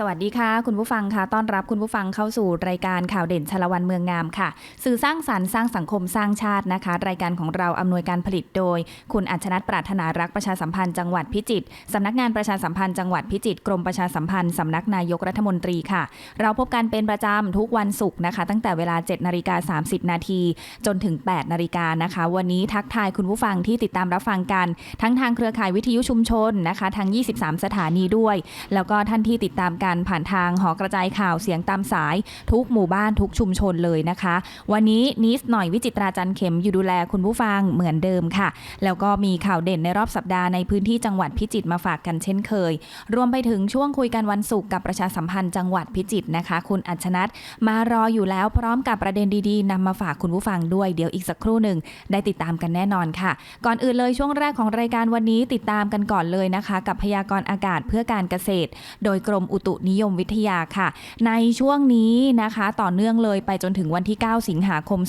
สวัสดีค่ะคุณผู้ฟังค่ะต้อนรับคุณผู้ฟังเข้าสู่รายการข่าวเด่นชลวันเมืองงามค่ะ สื่อสร้างสรรค์สร้างสังคมสร้างชาตินะคะ รายการของเราอำนวยการผลิตโดย คุณอัชนัทปรารถนารักประชาสัมพันธ์จังหวัดพิจิตรสำนักงานประชาสัมพันธ์จังหวัดพิจิตรกรมประชาสัมพันธ์สำนักนายกรัฐมนตรีค่ะ เราพบกันเป็นประจำทุกวันศุกร์นะคะ ตั้งแต่เวลา7นาฬิกา30 นาทีจนถึง 8นาฬิกานะคะ วันนี้ทักทายคุณผู้ฟังที่ติดตามรับฟังกัน ทั้งทางเครือข่ายวิทยุชุมชนนะคะทาง 23 สถานีด้วย แล้วก็ท่านที่ติดตามกันผ่านทางหอกระจายข่าวเสียงตามสาย ทุกหมู่บ้านทุกชุมชนเลยนะคะ วันนี้นิสหน่อยวิจิตราจันเข็มอยู่ดูแลคุณผู้ฟังเหมือนเดิมค่ะ แล้วก็มีข่าวเด่นในรอบสัปดาห์ในพื้นที่จังหวัดพิจิตรมาฝากกันเช่นเคย รวมไปถึงช่วงคุยกันวันศุกร์กับประชาสัมพันธ์จังหวัดพิจิตรนะคะ คุณอัชนัทมารออยู่แล้วพร้อมกับประเด็นดีๆนำมาฝากคุณผู้ฟังด้วยเดี๋ยวอีกสักครู่หนึ่งได้ติดตามกันแน่นอนค่ะ ก่อนอื่นเลยช่วงแรกของรายการวันนี้ติดตามกันก่อนเลยนะคะ กับพยากรณ์อากาศเพื่อการเกษตร โดยกรมอุตุนิยมวิทยาค่ะ ในช่วงนี้นะคะต่อเนื่องเลยไปจนถึงวันที่ 9 สิงหาคม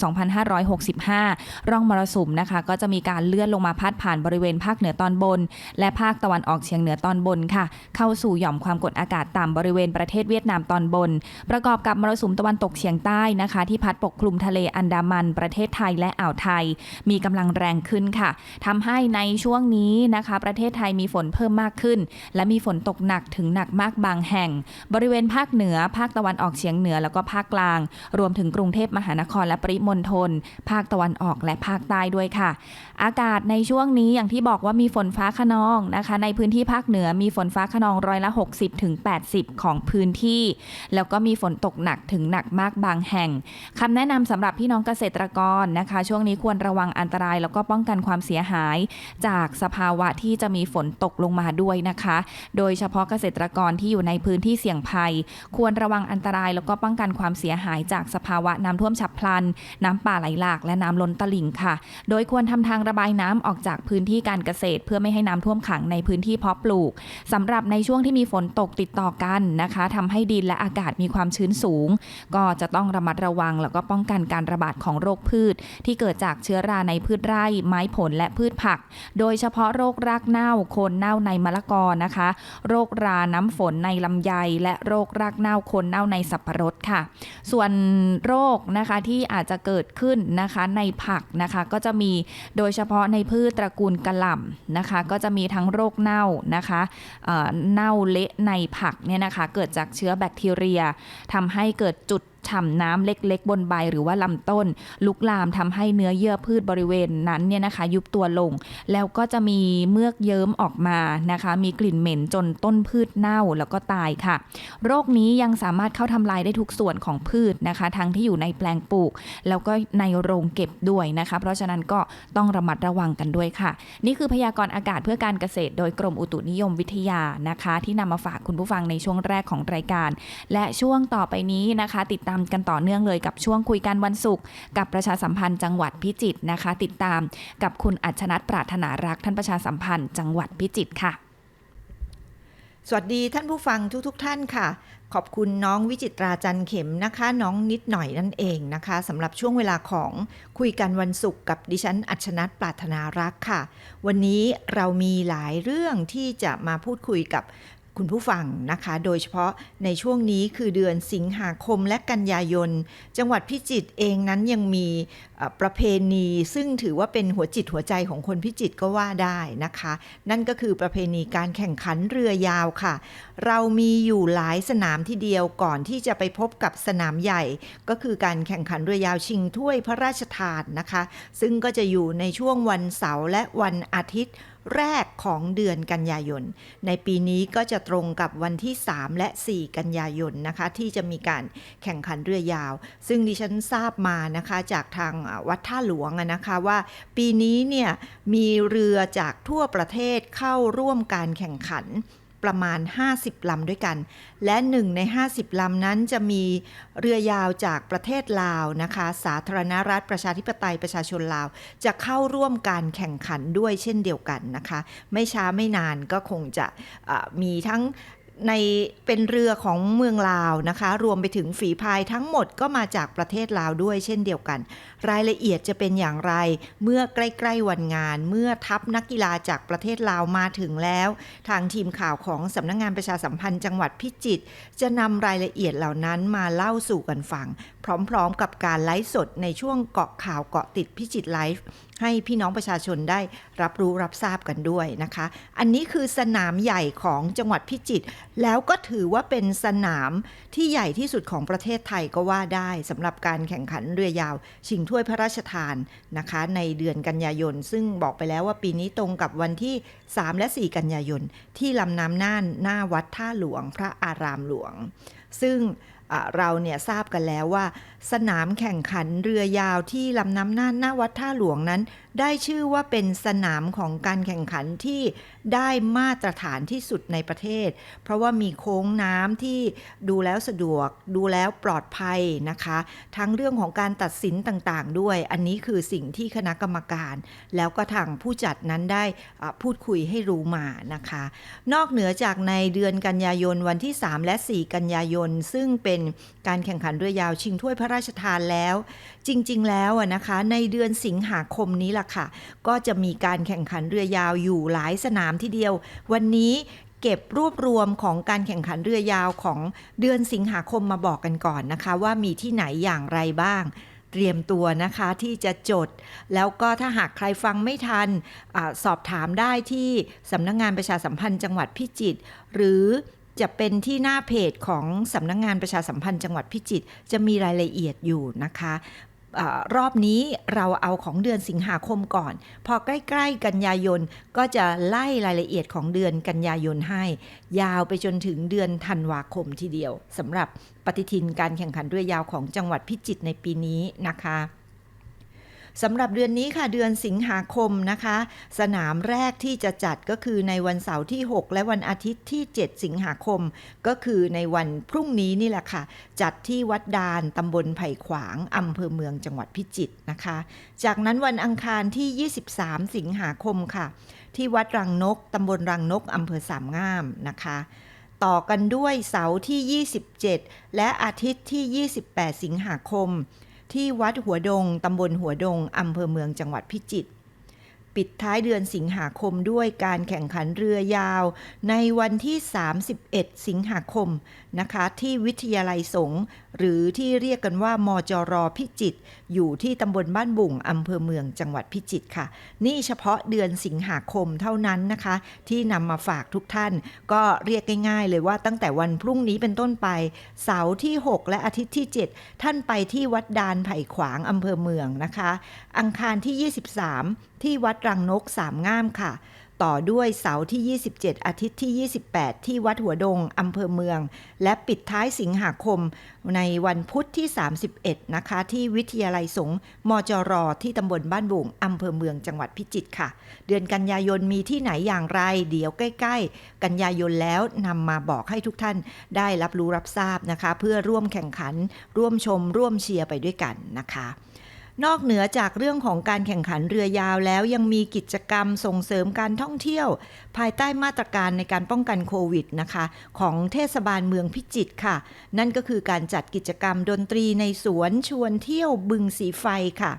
2565 ร่องมรสุมนะคะ ก็จะมีการเลื่อนลงมาพาดผ่านบริเวณภาคเหนือตอนบน และภาคตะวันออกเฉียงเหนือตอนบนค่ะ เข้าสู่หย่อมความกดอากาศต่ำบริเวณประเทศเวียดนามตอนบน ประกอบกับมรสุมตะวันตกเฉียงใต้นะคะ ที่พัดปกคลุมทะเลอันดามันประเทศไทยและอ่าวไทย มีกำลังแรงขึ้นค่ะทำให้ในช่วงนี้นะคะ ประเทศไทยมีฝนเพิ่มมากขึ้น และมีฝนตกหนักถึงหนักมากบางแห่งบริเวณภาคเหนือ ภาคตะวันออกเฉียงเหนือ แล้วก็ภาคกลาง รวมถึงกรุงเทพมหานครและปริมณฑลภาคตะวันออกและภาคใต้ด้วยค่ะ อากาศในช่วงนี้อย่างที่บอกว่ามีฝนฟ้าขนองนะคะ ในพื้นที่ภาคเหนือมีฝนฟ้าขนองร้อยละ 60ถึง80ของพื้นที่ แล้วก็มีฝนตกหนักถึงหนักมากบางแห่งคำแนะนำสำหรับพี่น้องเกษตรกรนะคะ ช่วงนี้ควรระวังอันตราย แล้วก็ป้องกันความเสียหาย จากสภาวะที่จะมีฝนตกลงมาด้วยนะคะ โดยเฉพาะเกษตรกรที่อยู่ในพื้นที่เสี่ยงภัย ควรระวังอันตรายแล้วก็ป้องกันความเสียหายจากสภาวะน้ำท่วมฉับพลัน น้ำป่าไหลหลากและน้ำล้นตลิ่งค่ะ โดยควรทำทางระบายน้ำออกจากพื้นที่การเกษตร เพื่อไม่ให้น้ำท่วมขังในพื้นที่เพาะปลูกสำหรับในช่วงที่มีฝนตกติดต่อกันนะคะทำให้ดินและอากาศมีความชื้นสูง ก็จะต้องระมัดระวัง แล้วก็ป้องกันการระบาดของโรคพืช ที่เกิดจากเชื้อราในพืชไร่ ไม้ผลและพืชผัก โดยเฉพาะโรครากเน่าโคนเน่าในมะละกอนะคะ โรคราน้ำฝนในลำไยและโรครากเน่าคนเน่าในสับปะรดค่ะ ส่วนโรคนะคะที่อาจจะเกิดขึ้นนะคะในผักนะคะก็จะมีโดยเฉพาะในพืชตระกูลกระหล่ำนะคะก็จะมีทั้งโรคเน่านะคะเน่าเละในผักเนี่ยนะคะเกิดจากเชื้อแบคทีเรียทำให้เกิดจุด ฉ่ำน้ำเล็กๆ บนใบหรือว่าลำต้น ลุกลามทำให้เนื้อเยื่อพืชบริเวณนั้นเนี่ยนะคะ ยุบตัวลง แล้วก็จะมีเมือกเยิ้มออกมานะคะ มีกลิ่นเหม็นจนต้นพืชเน่าแล้วก็ตายค่ะ โรคนี้ยังสามารถเข้าทำลายได้ทุกส่วนของพืชนะคะ ทั้งที่อยู่ในแปลงปลูก แล้วก็ในโรงเก็บด้วยนะคะ เพราะฉะนั้นก็ต้องระมัดระวังกันด้วยค่ะ นี่คือพยากรณ์อากาศเพื่อการเกษตร โดยกรมอุตุนิยมวิทยานะคะ ที่นำมาฝากคุณผู้ฟังในช่วงแรกของรายการ และช่วงต่อไปนี้นะคะ ติดตามกันต่อเนื่องเลยกับช่วงคุยกันวันศุกร์กับประชาสัมพันธ์จังหวัดพิจิตรนะคะ ติดตามกับคุณอัชนัทปรารถนารักท่านประชาสัมพันธ์จังหวัดพิจิตรค่ะ สวัสดีท่านผู้ฟังทุกๆทท่านค่ะ ขอบคุณน้องวิจิตราจันเข็มนะคะ น้องนิดหน่อยนั่นเองนะคะสำหรับช่วงเวลาของคุยกันวันศุกร์กับดิฉันอัชนัทปรารถนารักค่ะ วันนี้เรามีหลายเรื่องที่จะมาพูดคุยกับ คุณผู้ฟังนะคะ โดยเฉพาะในช่วงนี้คือเดือนสิงหาคมและกันยายน จังหวัดพิจิตรเองนั้นยังมีประเพณีซึ่งถือว่าเป็นหัวจิตหัวใจของคนพิจิตรก็ว่าได้นะคะ นั่นก็คือประเพณีการแข่งขันเรือยาวค่ะ เรามีอยู่หลายสนามที่เดียวก่อนที่จะไปพบกับสนามใหญ่ ก็คือการแข่งขันเรือยาวชิงถ้วยพระราชทานนะคะ ซึ่งก็จะอยู่ในช่วงวันเสาร์และวันอาทิตย์ แรกของเดือนกันยายน ในปีนี้ก็จะตรงกับวันที่ 3 และ 4 กันยายนนะคะ ที่จะมีการแข่งขันเรือยาว ซึ่งดิฉันทราบมานะคะจากทางวัดท่าหลวงนะคะว่า ปีนี้เนี่ยมีเรือจากทั่วประเทศเข้าร่วมการแข่งขัน ประมาณ 50 ลำด้วยกัน และหนึ่งใน 50 ลำนั้นจะมีเรือยาวจากประเทศลาวนะคะ สาธารณรัฐประชาธิปไตยประชาชนลาว จะเข้าร่วมการแข่งขันด้วยเช่นเดียวกันนะคะ ไม่ช้าไม่นานก็คงจะะมีทั้ง ในเป็นเรือของเมืองลาวนะคะ รวมไปถึงฝีพายทั้งหมดก็มาจากประเทศลาวด้วยเช่นเดียวกัน รายละเอียดจะเป็นอย่างไร เมื่อใกล้ ๆ วันงาน เมื่อทัพนักกีฬาจากประเทศลาวมาถึงแล้ว ทางทีมข่าวของสำนักงงานประชาสัมพันธ์จังหวัดพิจิตรจะนำรายละเอียดเหล่านั้นมาเล่าสู่กันฟัง พร้อม ๆ กับการไลฟ์สดในช่วงเกาะข่าวเกาะติดพิจิตรไลฟ์ ให้พี่น้องประชาชนได้รับรู้รับทราบกันด้วยนะคะ อันนี้คือสนามใหญ่ของจังหวัดพิจิตรแล้วก็ถือว่าเป็นสนามที่ใหญ่ที่สุดของประเทศไทยก็ว่าได้สำหรับการแข่งขันเรือยาว ชิงถ้วยพระราชทานนะคะ ในเดือนกันยายน ซึ่งบอกไปแล้วว่าปีนี้ตรงกับวันที่ 3 และ 4 กันยายน ที่ลำน้ำน่านหน้าวัดท่าหลวงพระอารามหลวง ซึ่งเราเนี่ยทราบกันแล้วว่าสนามแข่งขันเรือยาวที่ลำน้ำน่านหน้าวัดท่าหลวงนั้น ได้ชื่อว่าเป็นสนามของการแข่งขันที่ได้มาตรฐานที่สุดในประเทศ เพราะว่ามีโค้งน้ำที่ดูแล้วสะดวก ดูแล้วปลอดภัยนะคะ ทั้งเรื่องของการตัดสินต่างๆ ด้วย อันนี้คือสิ่งที่คณะกรรมการ แล้วก็ทางผู้จัดนั้นได้พูดคุยให้รู้มานะคะ นอกเหนือจากในเดือนกันยายนวันที่ 3 และ 4 กันยายน ซึ่งเป็นการแข่งขันเรือยาวชิงถ้วยพระราชทานแล้ว จริง ๆ แล้วนะคะ ในเดือนสิงหาคมนี้ล่ะค่ะ ก็จะมีการแข่งขันเรือยาวอยู่หลายสนามทีเดียว วันนี้เก็บรวบรวมของการแข่งขันเรือยาวของเดือนสิงหาคมมาบอกกันก่อนนะคะ ว่ามีที่ไหนอย่างไรบ้างเตรียมตัวนะคะที่จะจด แล้วก็ถ้าหากใครฟังไม่ทันอสอบถามได้ที่สำนักงงานประชาสัมพันธ์จังหวัดพิจิตรหรือ จะเป็นที่หน้าเพจของสำนักงงานประชาสัมพันธ์จังหวัดพิจิตรจะมีรายละเอียดอยู่นะคะอรอบนี้เราเอาของเดือนสิงหาคมก่อน พอใกล้ ๆ กันยายนก็จะไล่รายละเอียดของเดือนกันยายนให้ ยาวไปจนถึงเดือนธันวาคมทีเดียวสำหรับปฏิทินการแข่งขันเรือยาวของจังหวัดพิจิตรในปีนี้นะคะ สำหรับเดือนนี้ค่ะเดือนสิงหาคมนะคะ สนามแรกที่จะจัดก็คือในวันเสาร์ที่ 6 และวันอาทิตย์ที่ 7 สิงหาคม ก็คือในวันพรุ่งนี้นี่แหละค่ะ จัดที่วัดดานตำบลไผ่ขวางอำเภอเมืองจังหวัดพิจิตรนะคะ จากนั้นวันอังคารที่ 23 สิงหาคมค่ะ ที่วัดรังนกตำบลรังนกอำเภอสามงามนะคะต่อกันด้วยเสาร์ที่ 27 และอาทิตย์ที่ 28 สิงหาคม ที่วัดหัวดงตำบลหัวดงอำเภอเมืองจังหวัดพิจิตร ปิดท้ายเดือนสิงหาคมด้วยการแข่งขันเรือยาว ในวันที่ 31 สิงหาคมนะคะ ที่วิทยาลัยสงฆ์หรือที่เรียกกันว่ามจรพิจิตรอยู่ที่ตำบลบ้านบุ่งอำเภอเมืองจังหวัดพิจิตรค่ะ นี่เฉพาะเดือนสิงหาคมเท่านั้นนะคะ ที่นำมาฝากทุกท่าน ก็เรียกง่ายๆ เลยว่าตั้งแต่วันพรุ่งนี้เป็นต้นไป เสาร์ที่ 6 และอาทิตย์ที่ 7 ท่านไปที่วัดดานไผ่ขวางอำเภอเมืองนะคะ อังคารที่ 23 ที่วัดรังนกสามง่ามค่ะ ต่อด้วยเสาร์ที่ 27 อาทิตย์ที่ 28 ที่วัดหัวดงอำเภอเมือง และปิดท้ายสิงหาคม ในวันพุธที่ 31 นะคะ ที่วิทยาลัยสงฆ์มจร ที่ตำบลบ้านบุงอำเภอเมืองจังหวัดพิจิตรค่ะ เดือนกันยายนมีที่ไหนอย่างไร เดี๋ยวใกล้ ๆ กันยายนแล้วนำมาบอกให้ทุกท่านได้รับรู้รับทราบนะคะ เพื่อร่วมแข่งขัน ร่วมชม ร่วมเชียร์ไปด้วยกันนะคะ นอกเหนือจากเรื่องของการแข่งขันเรือยาวแล้วยังมีกิจกรรมส่งเสริมการท่องเที่ยว ภายใต้มาตรการในการป้องกันโควิดนะคะ ของเทศบาลเมืองพิจิตรค่ะ นั่นก็คือการจัดกิจกรรมดนตรีในสวนชวนเที่ยวบึงสีไฟค่ะ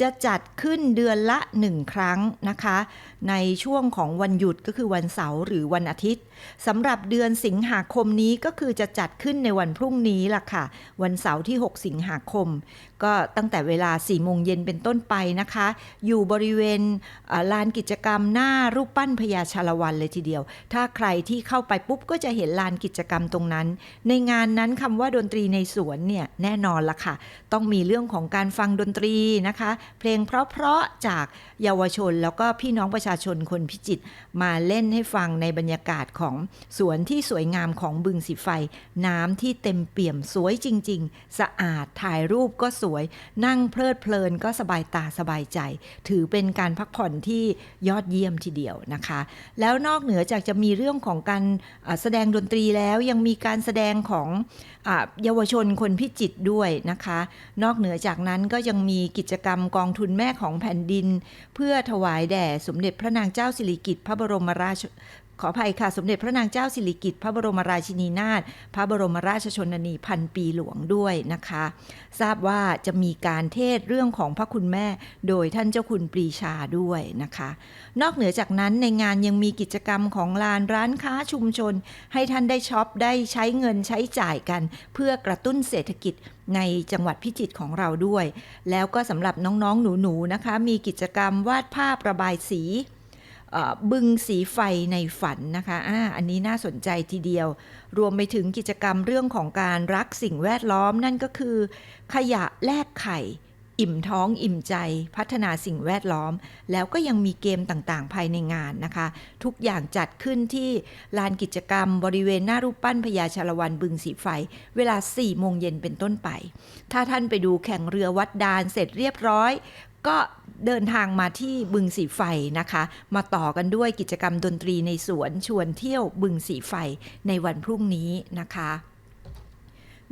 จะจัดขึ้นเดือนละหนึ่งครั้งนะคะ ในช่วงของวันหยุดก็คือวันเสาร์หรือวันอาทิตย์สำหรับเดือนสิงหาคมนี้ก็คือจะจัดขึ้นในวันพรุ่งนี้ล่ะค่ะ วันเสาร์ที่ 6 สิงหาคม ก็ตั้งแต่เวลา4โมงเย็นเป็นต้นไปนะคะ อยู่บริเวณลานกิจกรรมหน้ารูปปั้นพญาชาละวันเลยทีเดียว ถ้าใครที่เข้าไปปุ๊บก็จะเห็นลานกิจกรรมตรงนั้น ในงานนั้นคำว่าดนตรีในสวนเนี่ยแน่นอนละค่ะ ต้องมีเรื่องของการฟังดนตรีนะคะเพลงเพราะๆจากเยาวชน แล้วก็พี่น้องประชาชนคนพิจิตรมาเล่นให้ฟังในบรรยากาศของสวนที่สวยงามของบึงสีไฟ น้ำที่เต็มเปี่ยมสวยจริง ๆ สะอาดถ่ายรูปก็สวย นั่งเพลิดเพลินก็สบายตาสบายใจ ถือเป็นการพักผ่อนที่ยอดเยี่ยมทีเดียวนะคะ แล้วนอกเหนือจากจะมีเรื่องของการแสดงดนตรีแล้วยังมีการแสดงของเยาวชนคนพิจิตด้วยนะคะ นอกเหนือจากนั้นก็ยังมีกิจกรรมกองทุนแม่ของแผ่นดิน เพื่อถวายแด่สมเด็จพระนางเจ้าสิริกิติ์พระบรมราช ขออภัยค่ะ สมเด็จพระนางเจ้าสิริกิติ์พระบรมราชินีนาถพระบรมราชชนนีพันปีหลวงด้วยนะคะ ทราบว่าจะมีการเทศเรื่องของพระคุณแม่ โดยท่านเจ้าคุณปรีชาด้วยนะคะ นอกเหนือจากนั้นในงานยังมีกิจกรรมของลานร้านค้าชุมชน ให้ท่านได้ช็อปได้ใช้เงินใช้จ่ายกัน เพื่อกระตุ้นเศรษฐกิจในจังหวัดพิจิตรของเราด้วย แล้วก็สำหรับน้องๆหนูๆนะคะ มีกิจกรรมวาดภาพระบายสี บึงสีไฟในฝันนะคะอ่าอันนี้น่าสนใจทีเดียว รวมไปถึงกิจกรรมเรื่องของการรักสิ่งแวดล้อมนั่นก็คือ ขยะแลกไข่ อิ่มท้องอิ่มใจพัฒนาสิ่งแวดล้อม แล้วก็ยังมีเกมต่างๆ ภายในงานนะคะ ทุกอย่างจัดขึ้นที่ลานกิจกรรม บริเวณหน้ารูปปั้นพญาชาละวันบึงสีไฟ เวลา 4 โมงเย็นเป็นต้นไป ถ้าท่านไปดูแข่งเรือวัดดานเสร็จเรียบร้อย ก็เดินทางมาที่บึงสีไฟนะคะ มาต่อกันด้วยกิจกรรมดนตรีในสวนชวนเที่ยวบึงสีไฟในวันพรุ่งนี้นะคะ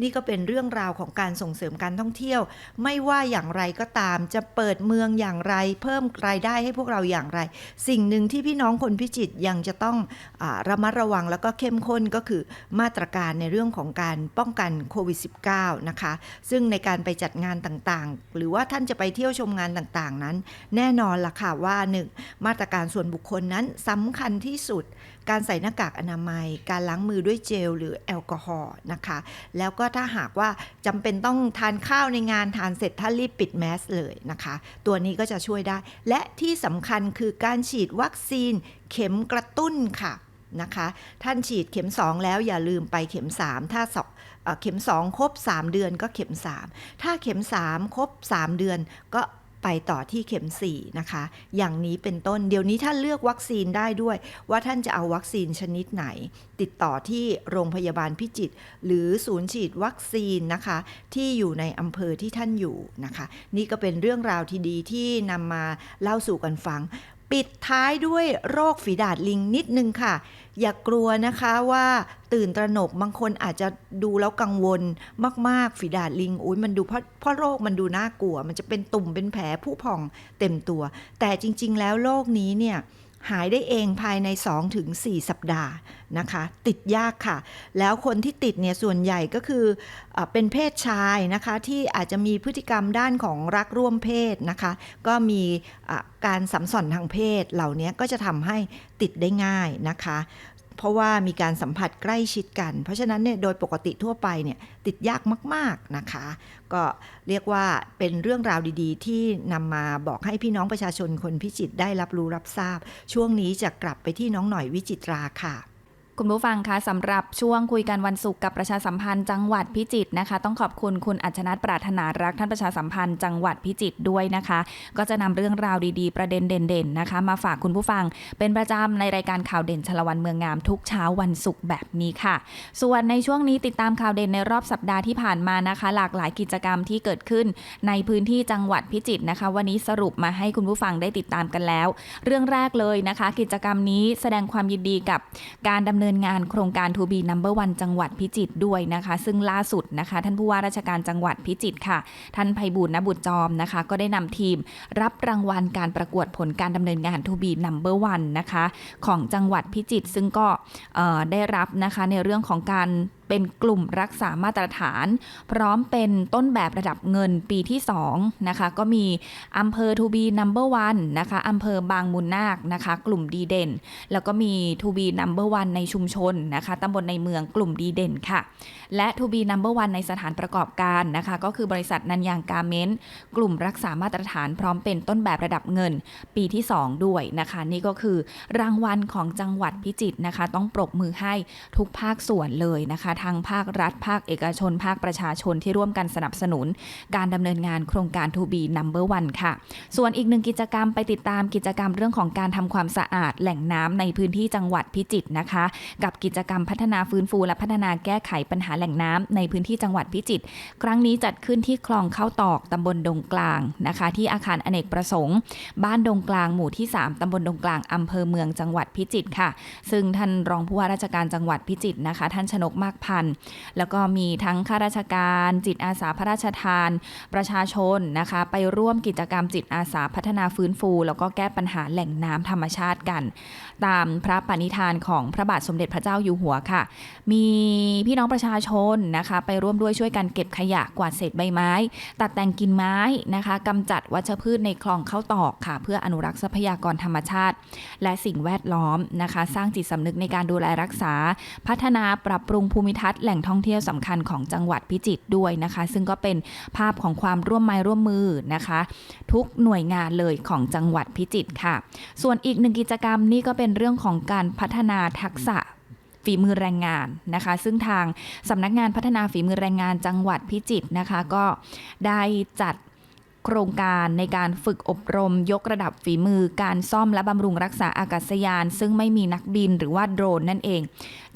นี่ก็เป็นเรื่องราวของการส่งเสริมการท่องเที่ยว ไม่ว่าอย่างไรก็ตาม จะเปิดเมืองอย่างไร เพิ่มรายได้ให้พวกเราอย่างไร สิ่งหนึ่งที่พี่น้องคนพิจิตยังจะต้องอระมัดระวังแล้วก็เข้มข้นก็คือมาตรการในเรื่องของการป้องกันโควิด -19 นะคะ ซึ่งในการไปจัดงานต่างๆ หรือว่าท่านจะไปเที่ยวชมงานต่างๆ นั้น แน่นอนล่ะค่ะว่าหนึ่งมาตรการส่วนบุคคลนั้นสำคัญที่สุด การใส่หน้ากากอนามัย การล้างมือด้วยเจลหรือแอลกอฮอล์นะคะ แล้วก็ถ้าหากว่าจำเป็นต้องทานข้าวในงานทานเสร็จท่านรีบปิดแมสเลยนะคะ ตัวนี้ก็จะช่วยได้ และที่สำคัญคือการฉีดวัคซีนเข็มกระตุ้นค่ะนะคะ ท่านฉีดเข็ม 2 แล้วอย่าลืมไปเข็ม 3 ถ้าสองเอ่อเข็ม 2 ครบ 3 เดือนก็เข็ม 3 ถ้าเข็ม 3 ครบ 3 เดือนก็ ไปต่อที่เข็ม 4 นะคะ อย่างนี้เป็นต้นเดี๋ยวนี้ท่านเลือกวัคซีนได้ด้วย ว่าท่านจะเอาวัคซีนชนิดไหน ติดต่อที่โรงพยาบาลพิจิตรหรือศูนย์ฉีดวัคซีนนะคะ ที่อยู่ในอำเภอที่ท่านอยู่นะคะ นี่ก็เป็นเรื่องราวที่ดีที่นำมาเล่าสู่กันฟัง ปิดท้ายด้วยโรคฝีดาดลิงนิดนึงค่ะ อย่ากลัวนะคะว่าตื่นตระหนกบางคนอาจจะดูแล้วกังวลมากๆฝีดาดลิงอุ้ยมันดูเพราะเพราะโรคมันดูน่ากลัว มันจะเป็นตุ่มเป็นแผลผู้พองเต็มตัว แต่จริง ๆ แล้วโรคนี้เนี่ย หายได้เองภายใน 2-4 สัปดาห์นะคะ ติดยากค่ะ แล้วคนที่ติดเนี่ยส่วนใหญ่ก็คือเอเป็นเพศชายนะคะ ที่อาจจะมีพฤติกรรมด้านของรักร่วมเพศนะคะ ก็มีการสัมสอนทางเพศเหล่านี้ก็จะทำให้ติดได้ง่ายนะคะ เพราะว่ามีการสัมผัสใกล้ชิดกัน เพราะฉะนั้นเนี่ยโดยปกติทั่วไปเนี่ยติดยากมาก ๆนะคะ ก็เรียกว่าเป็นเรื่องราวดีๆ ที่นำมาบอกให้พี่น้องประชาชนคนพิจิตได้รับรู้รับทราบ ช่วงนี้จะกลับไปที่น้องหน่อยวิจิตราค่ะ คุณผู้ฟังคะสำหรับช่วงคุยกันวันศุกร์กับประชาสัมพันธ์จังหวัดพิจิตรนะคะ ต้องขอบคุณคุณอัชนัทปรารถนารักท่านประชาสัมพันธ์จังหวัดพิจิตรด้วยนะคะ ก็จะนำเรื่องราวดีๆ ประเด็นเด่นๆนะคะ มาฝากคุณผู้ฟังเป็นประจำในรายการข่าวเด่นชลวันเมืองงามทุกเช้าวันศุกร์แบบนี้ค่ะ ส่วนในช่วงนี้ติดตามข่าวเด่นในรอบสัปดาห์ที่ผ่านมานะคะ หลากหลายกิจกรรมที่เกิดขึ้น ในพื้นที่จังหวัดพิจิตรนะคะ วันนี้สรุปมาให้คุณผู้ฟังได้ติดตามกันแล้ว เรื่องแรกเลยนะคะ กิจกรรมนี้แสดงความยินดีกับการดำเนินงานโครงการทูบีนัมเบอร์วันจังหวัดพิจิตรด้วยนะคะ ซึ่งล่าสุดนะคะ ท่านผู้ว่าราชการจังหวัดพิจิตรค่ะ ท่านไพบูลย์นบุตรจอมนะคะ ก็ได้นำทีมรับรางวัลการประกวดผลการดำเนินงานทูบีนัมเบอร์วันนะคะ ของจังหวัดพิจิตรซึ่งก็ได้รับนะคะในเรื่องของการ เป็นกลุ่มรักษามาตรฐาน พร้อมเป็นต้นแบบระดับเงินปีที่2นะคะก็มีอำเภอทูบีนัมเบอร์วันนะคะอำเภอบางมูลนาคนะคะ กลุ่มดีเด่น แล้วก็มีทูบีนัมเบอร์วันในชุมชนนะคะตำบลในเมืองกลุ่มดีเด่นค่ะ และทูบีนัมเบอร์วันในสถานประกอบการนะคะ ก็คือบริษัทนันยางกาเมนต์กลุ่มรักษามาตรฐานพร้อมเป็นต้นแบบระดับเงิน ปีที่ 2 ด้วยนะคะ นี่ก็คือรางวัลของจังหวัดพิจิตรนะคะ ต้องปรบมือให้ทุกภาคส่วนเลยนะคะทางภาครัฐ ภาคเอกชน ภาคประชาชนที่ร่วมกันสนับสนุน การดำเนินงานโครงการ To be Number One ค่ะ ส่วนอีกหนึ่งกิจกรรมไปติดตามกิจกรรมเรื่องของการทำความสะอาดแหล่งน้ำในพื้นที่จังหวัดพิจิตรนะคะ กับกิจกรรมพัฒนาฟื้นฟูและพัฒนาแก้ไขปัญหาแหล่งน้ำในพื้นที่จังหวัดพิจิตรครั้งนี้จัดขึ้นที่คลองเข้าตอกตำบลดงกลางนะคะ ที่อาคารอเนกประสงค์ บ้านดงกลางหมู่ที่ 3ตำบลดงกลางอำเภอเมืองจังหวัดพิจิตรค่ะ ซึ่งท่านรองผู้ว่าราชการจังหวัดพิจิตรนะคะ ท่านชนกมากพันธ์ แล้วก็มีทั้งข้าราชการ จิตอาสาพระราชทาน ประชาชนนะคะไปร่วมกิจกรรมจิตอาสาพัฒนาฟื้นฟู แล้วก็แก้ปัญหาแหล่งน้ำธรรมชาติกัน ตามพระปณิธานของพระบาทสมเด็จพระเจ้าอยู่หัวค่ะ มีพี่น้องประชาชนนะคะไปร่วมด้วยช่วยกันเก็บขยะกวาดเศษใบไม้ ตัดแต่งกิ่งไม้นะคะกำจัดวัชพืชในคลองเข้าตอกค่ะ เพื่ออนุรักษ์ทรัพยากรธรรมชาติ และสิ่งแวดล้อมนะคะ สร้างจิตสำนึกในการดูแลรักษา พัฒนาปรับปรุงภูมิทัศน์แหล่งท่องเที่ยวสำคัญของจังหวัดพิจิตรด้วยนะคะ ซึ่งก็เป็นภาพของความร่วมไม้ร่วมมือนะคะ ทุกหน่วยงานเลยของจังหวัดพิจิตรค่ะ ส่วนอีกหนึ่งกิจกรรมนี่ก็เป็นเรื่องของการพัฒนาทักษะฝีมือแรงงานนะคะ ซึ่งทางสำนักงานพัฒนาฝีมือแรงงานจังหวัดพิจิตรนะคะ ก็ได้จัด โครงการในการฝึกอบรมยกระดับฝีมือ การซ่อมและบำรุงรักษาอากาศยาน ซึ่งไม่มีนักบินหรือว่าโดรนนั่นเอง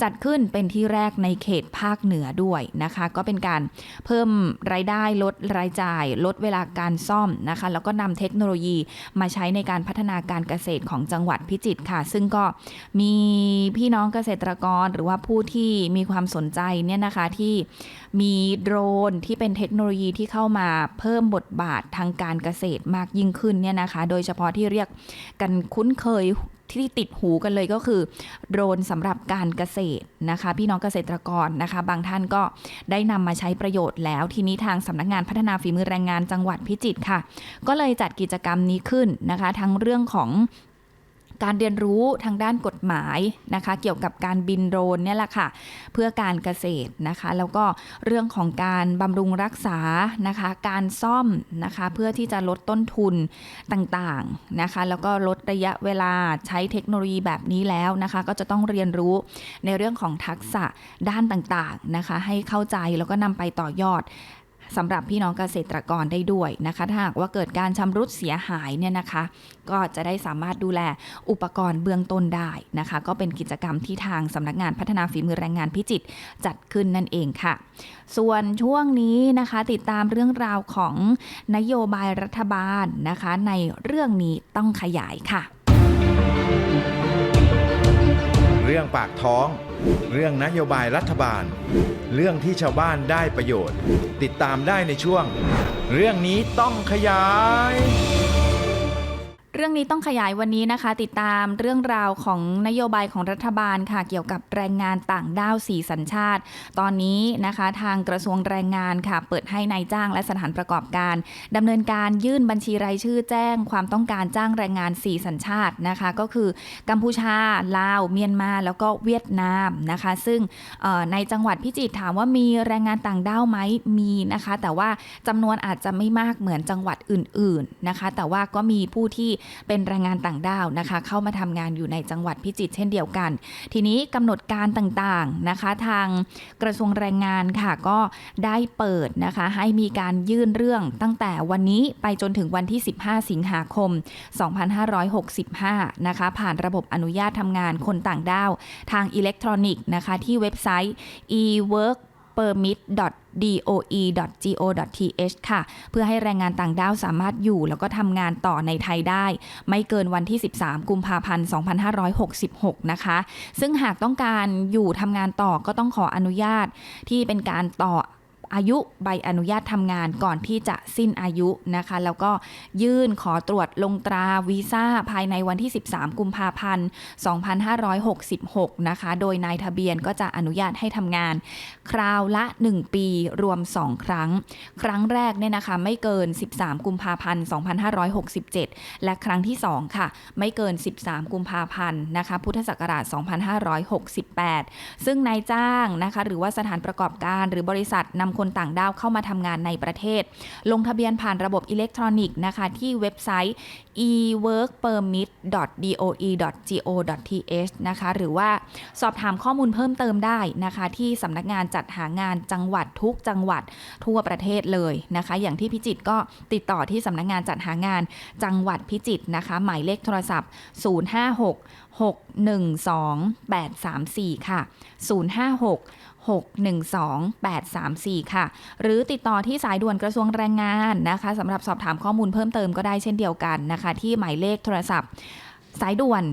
จัดขึ้นเป็นที่แรกในเขตภาคเหนือด้วยนะคะ ก็เป็นการเพิ่มรายได้ลดรายจ่าย ลดเวลาการซ่อมนะคะ แล้วก็นำเทคโนโลยีมาใช้ในการพัฒนาการเกษตรของจังหวัดพิจิตรค่ะ ซึ่งก็มีพี่น้องเกษตรกรหรือว่าผู้ที่มีความสนใจเนี่ยนะคะที่มีโดรนที่เป็นเทคโนโลยีที่เข้ามาเพิ่มบทบาททางการเกษตรมากยิ่งขึ้นเนี่ยนะคะ โดยเฉพาะที่เรียกกันคุ้นเคยที่ติดหูกันเลยก็คือโดรนสำหรับการเกษตรนะคะ พี่น้องเกษตรกรนะคะ บางท่านก็ได้นำมาใช้ประโยชน์แล้ว ทีนี้ทางสำนักงานพัฒนาฝีมือแรงงานจังหวัดพิจิตรค่ะ ก็เลยจัดกิจกรรมนี้ขึ้นนะคะ ทั้งเรื่องของ การเรียนรู้ทางด้านกฎหมายนะคะ เกี่ยวกับการบินโดรนเนี่ยแหละค่ะ เพื่อการเกษตรนะคะ แล้วก็เรื่องของการบำรุงรักษานะคะ การซ่อมนะคะ เพื่อที่จะลดต้นทุนต่างๆนะคะ แล้วก็ลดระยะเวลาใช้เทคโนโลยีแบบนี้แล้วนะคะ ก็จะต้องเรียนรู้ในเรื่องของทักษะด้านต่างๆนะคะ ให้เข้าใจแล้วก็นำไปต่อยอด สำหรับพี่น้องเกษตรกรได้ด้วยนะคะถ้าหากว่าเกิดการชำรุดเสียหายเนี่ยนะคะ ก็จะได้สามารถดูแลอุปกรณ์เบื้องต้นได้นะคะ ก็เป็นกิจกรรมที่ทางสำนักงานพัฒนาฝีมือแรงงานพิจิตรจัดขึ้นนั่นเองค่ะ ส่วนช่วงนี้นะคะติดตามเรื่องราวของนโยบายรัฐบาลนะคะ ในเรื่องนี้ต้องขยายค่ะ เรื่องปากท้อง เรื่องนโยบายรัฐบาล เรื่องที่ชาวบ้านได้ประโยชน์ ติดตามได้ในช่วง เรื่องนี้ต้องขยาย รื่องนี้ต้องขยายวันนี้นะคะ ติดตามเรื่องราวของนโยบายของรัฐบาลค่ะ เกี่ยวกับแรงงานต่างด้าวสี่สัญชาติ ตอนนี้นะคะทางกระทรวงแรงงานค่ะ เปิดให้นายจ้างและสถานประกอบการดำเนินการยื่นบัญชีรายชื่อแจ้ง ความต้องการจ้างแรงงานสี่สัญชาตินะคะ ก็คือกัมพูชาลาว เมียนมาแล้วก็เวียดนามนะคะ ซึ่งในจังหวัดพิจิตรถามว่ามีแรงงานต่างด้าวไหมมีนะคะ แต่ว่าจำนวนอาจจะไม่มากเหมือนจังหวัดอื่น ๆนะคะ แต่ว่าก็มีผู้ที่เป็นแรงงานต่างด้าวนะคะ เข้ามาทำงานอยู่ในจังหวัดพิจิตรเช่นเดียวกัน ทีนี้กำหนดการต่างๆนะคะ ทางกระทรวงแรงงานค่ะก็ได้เปิดนะคะ ให้มีการยื่นเรื่องตั้งแต่วันนี้ไปจนถึงวันที่ 15 สิงหาคม 2565 นะคะ ผ่านระบบอนุญาตทำงานคนต่างด้าว ทางอิเล็กทรอนิกส์นะคะ ที่เว็บไซต์ e-work permit.doe.go.th ค่ะ เพื่อให้แรงงานต่างด้าวสามารถอยู่แล้วก็ทำงานต่อในไทยได้ ไม่เกินวันที่ 13 กุมภาพันธ์ 2566 นะคะ ซึ่งหากต้องการอยู่ทำงานต่อก็ต้องขออนุญาตที่เป็นการต่อ อายุใบอนุญาตทำงานก่อนที่จะสิ้นอายุนะคะ แล้วก็ยื่นขอตรวจลงตราวีซ่าภายในวันที่ 13 กุมภาพันธ์ 2566 นะคะ โดยนายทะเบียนก็จะอนุญาตให้ทำงาน คราวละ 1 ปีรวม 2 ครั้ง ครั้งแรกเนี่ยนะคะไม่เกิน 13 กุมภาพันธ์ 2567 และครั้งที่ 2 ค่ะ ไม่เกิน 13 กุมภาพันธ์นะคะ พุทธศักราช 2568 ซึ่งนายจ้างนะคะ หรือว่าสถานประกอบการหรือบริษัทนำคนต่างด้าวเข้ามาทำงานในประเทศ ลงทะเบียนผ่านระบบอิเล็กทรอนิกส์นะคะที่เว็บไซต์ eworkpermit.doe.go.th นะคะหรือว่าสอบถามข้อมูลเพิ่มเติมได้นะคะที่สำนักงานจัดหางานจังหวัดทุกจังหวัดทั่วประเทศเลยนะคะ อย่างที่พิจิตรก็ติดต่อที่สำนักงานจัดหางานจังหวัดพิจิตรนะคะ หมายเลขโทรศัพท์ 056 612 834 ค่ะ 056 612 834 ค่ะ หรือติดต่อที่สายด่วนกระทรวงแรงงานนะคะสำหรับสอบถามข้อมูลเพิ่มเติมก็ได้เช่นเดียวกันนะคะ ที่หมายเลขโทรศัพท์สายด่วน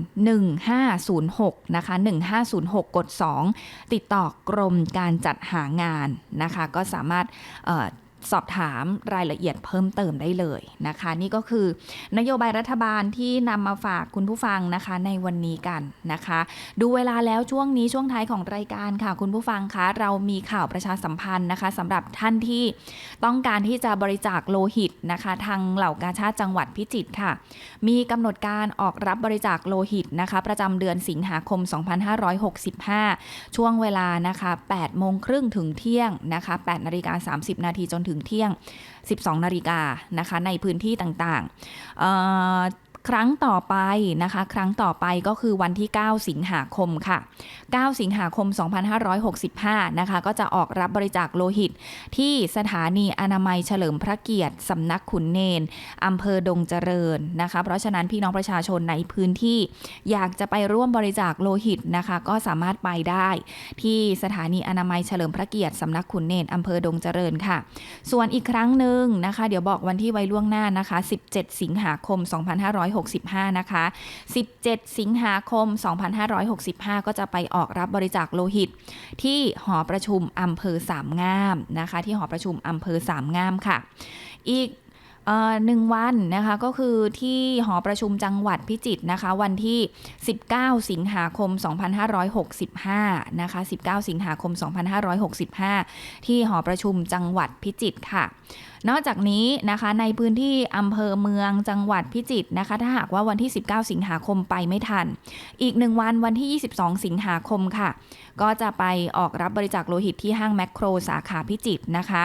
1506 นะคะ 1506 กด 2 ติดต่อกรมการจัดหางานนะคะ ก็สามารถ สอบถามรายละเอียดเพิ่มเติมได้เลยนะคะ นี่ก็คือนโยบายรัฐบาลที่นำมาฝากคุณผู้ฟังนะคะในวันนี้กันนะคะ ดูเวลาแล้วช่วงนี้ช่วงท้ายของรายการค่ะ คุณผู้ฟังคะเรามีข่าวประชาสัมพันธ์นะคะสำหรับท่านที่ต้องการที่จะบริจาคโลหิตนะคะ ทางเหล่ากาชาติจังหวัดพิจิตรค่ะ มีกำหนดการออกรับบริจาคโลหิตนะคะ ประจำเดือนสิงหาคม 2565 ช่วงเวลานะคะ8โมงครึ่งถึงเที่ยงนะคะ8นาฬิกา30 นาทีจนถึงเที่ยง 12 นาฬิกานะคะในพื้นที่ต่างๆ ครั้งต่อไปนะคะ ครั้งต่อไปก็คือวันที่ 9 สิงหาคมค่ะ 9 สิงหาคม 2565 นะคะ ก็จะออกรับบริจาคโลหิต ที่สถานีอนามัยเฉลิมพระเกียรติสำนักขุนเนนอำเภอดงเจริญนะคะ เพราะฉะนั้นพี่น้องประชาชนในพื้นที่ อยากจะไปร่วมบริจาคโลหิตนะคะ ก็สามารถไปได้ ที่สถานีอนามัยเฉลิมพระเกียรติสำนักขุนเนนอำเภอดงเจริญค่ะ ส่วนอีกครั้งหนึ่งนะคะ เดี๋ยวบอกวันที่ไว้ล่วงหน้านะคะ 17 สิงหาคม 2565นะคะ 17 สิงหาคม 2565 ก็จะไปออกรับบริจาคโลหิต ที่หอประชุมอำเภอสามงามนะคะ ที่หอประชุมอำเภอสามงามค่ะ อีกหนึ่งวันนะคะก็คือที่หอประชุมจังหวัดพิจิตรนะคะ วันที่ 19 สิงหาคม 2565 นะคะ 19 สิงหาคม 2565 ที่หอประชุมจังหวัดพิจิตรค่ะ นอกจากนี้นะคะในพื้นที่อำเภอเมืองจังหวัดพิจิตรนะคะ ถ้าหากว่าวันที่ 19 สิงหาคมไปไม่ทัน อีกหนึ่งวันวันที่ 22 สิงหาคมค่ะ ก็จะไปออกรับบริจาคโลหิตที่ห้างแมคโครสาขาพิจิตรนะคะ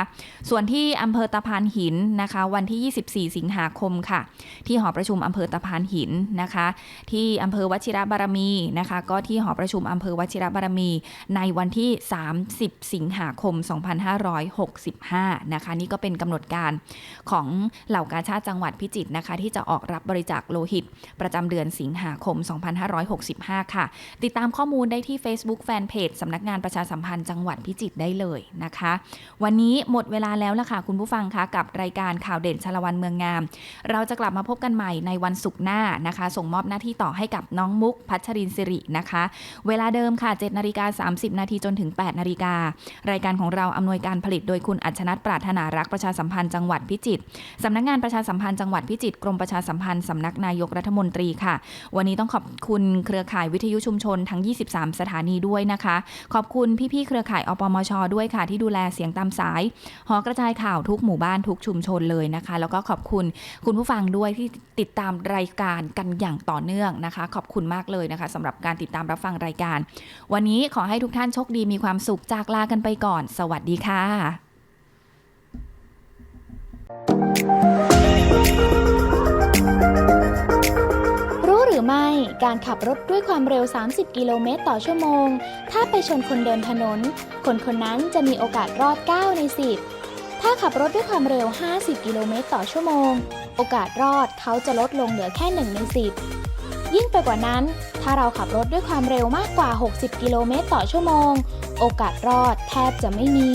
ส่วนที่อำเภอตะพานหินนะคะ วันที่ 24 สิงหาคมค่ะ ที่หอประชุมอำเภอตะพานหินนะคะ ที่อำเภอวชิระบารมีนะคะ ก็ที่หอประชุมอำเภอวชิระบารมี ในวันที่ 30 สิงหาคม 2565 นะคะ นี่ก็เป็นกำหนดการของเหล่ากาชาติจังหวัดพิจิตรนะคะ ที่จะออกรับบริจาคโลหิต ประจำเดือนสิงหาคม 2565 ค่ะ ติดตามข้อมูลได้ที่ Facebook Fanpage สำนักงานประชาสัมพันธ์จังหวัดพิจิตรได้เลยนะคะ วันนี้หมดเวลาแล้วละค่ะคุณผู้ฟังคะกับรายการข่าวเด่นชาละวันเมืองงาม เราจะกลับมาพบกันใหม่ในวันศุกร์หน้านะคะ ส่งมอบหน้าที่ต่อให้กับน้องมุกพัชรินสิรินะคะ เวลาเดิมค่ะ7นาฬิกา30 นาทีจนถึง 8นาฬิการายการของเราอำนวยการผลิตโดยคุณอัชนัทปรารถนารักประชาสัมพันธ์จังหวัดพิจิตรสำนักงานประชาสัมพันธ์จังหวัดพิจิตรกรมประชาสัมพันธ์สำนักนายกรัฐมนตรีค่ะ วันนี้ต้องขอบคุณเครือข่ายวิทยุชุมชนทั้ง 23 สถานีด้วยนะคะ ขอบคุณพี่ๆเครือข่ายอปมช ด้วยค่ะ ที่ดูแลเสียงตามสายหอกระจายข่าวทุกหมู่บ้านทุกชุมชนเลยนะคะ แล้วก็ขอบคุณคุณผู้ฟังด้วยที่ติดตามรายการกันอย่างต่อเนื่องนะคะ ขอบคุณมากเลยนะคะสำหรับการติดตามรับฟังรายการ วันนี้ขอให้ทุกท่านโชคดีมีความสุขจากลากันไปก่อน สวัสดีค่ะ รู้หรือไม่การขับรถด้วยความเร็ว 30 กิโลเมตรต่อชั่วโมง ถ้าไปชนคนเดินถนน คนคนนั้นจะมีโอกาสรอด 9 ใน 10 ถ้าขับรถด้วยความเร็ว 50 กิโลเมตรต่อชั่วโมง โอกาสรอดเขาจะลดลงเหลือแค่ 1 ใน 10 ยิ่งไปกว่านั้น ถ้าเราขับรถด้วยความเร็วมากกว่า 60 กิโลเมตรต่อชั่วโมง โอกาสรอดแทบจะไม่มี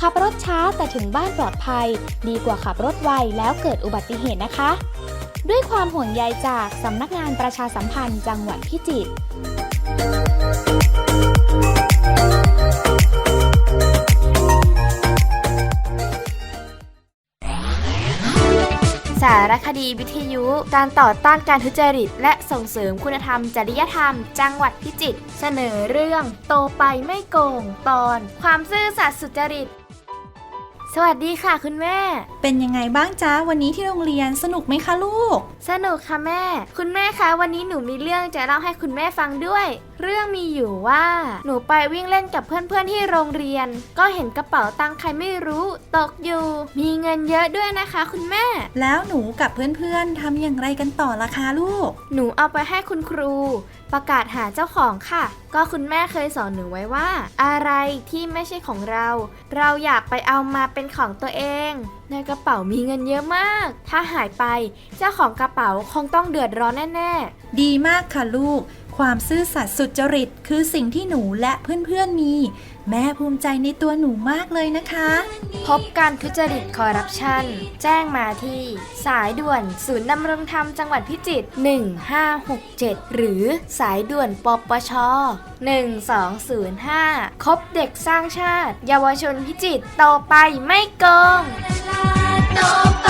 ขับรถช้าแต่ถึงบ้านปลอดภัย ดีกว่าขับรถไวแล้วเกิดอุบัติเหตุนะคะ ด้วยความห่วงใยจากสำนักงานประชาสัมพันธ์จังหวัดพิจิตรสารคดีวิทยุ การต่อต้านการทุจริต และส่งเสริมคุณธรรม จริยธรรม จังหวัดพิจิตรเสนอเรื่อง โตไปไม่โกง ตอน ความซื่อสัตย์สุจริต สวัสดีค่ะคุณแม่ เป็นยังไงบ้างจ๊ะวันนี้ที่โรงเรียนสนุกไหมคะลูก สนุกค่ะแม่ คุณแม่คะวันนี้หนูมีเรื่องจะเล่าให้คุณแม่ฟังด้วย เรื่องมีอยู่ว่า หนูไปวิ่งเล่นกับเพื่อนๆที่โรงเรียน ก็เห็นกระเป๋าตังค์ใครไม่รู้ ตกอยู่ มีเงินเยอะด้วยนะคะ คุณแม่ แล้วหนูกับเพื่อนๆทำอย่างไรกันต่อล่ะคะลูก หนูเอาไปให้คุณครู ประกาศหาเจ้าของค่ะ ก็คุณแม่เคยสอนหนูไว้ว่า อะไรที่ไม่ใช่ของเรา เราอยากไปเอามาเป็นของตัวเอง ในกระเป๋ามีเงินเยอะมาก ถ้าหายไป เจ้าของกระเป๋าคงต้องเดือดร้อนแน่ๆ ดีมากค่ะลูก ความซื่อสัตย์สุจริต คือสิ่งที่หนูและเพื่อนๆมี แม่ภูมิใจในตัวหนูมากเลยนะคะ พบการทุจริตคอร์รัปชัน แจ้งมาที่ สายด่วน ศูนย์ดำรงธรรมจังหวัดพิจิตร1567 หรือสายด่วนปปช 1205 คบเด็กสร้างชาติ เยาวชนพิจิตรต่อไปไม่โกงต่อไป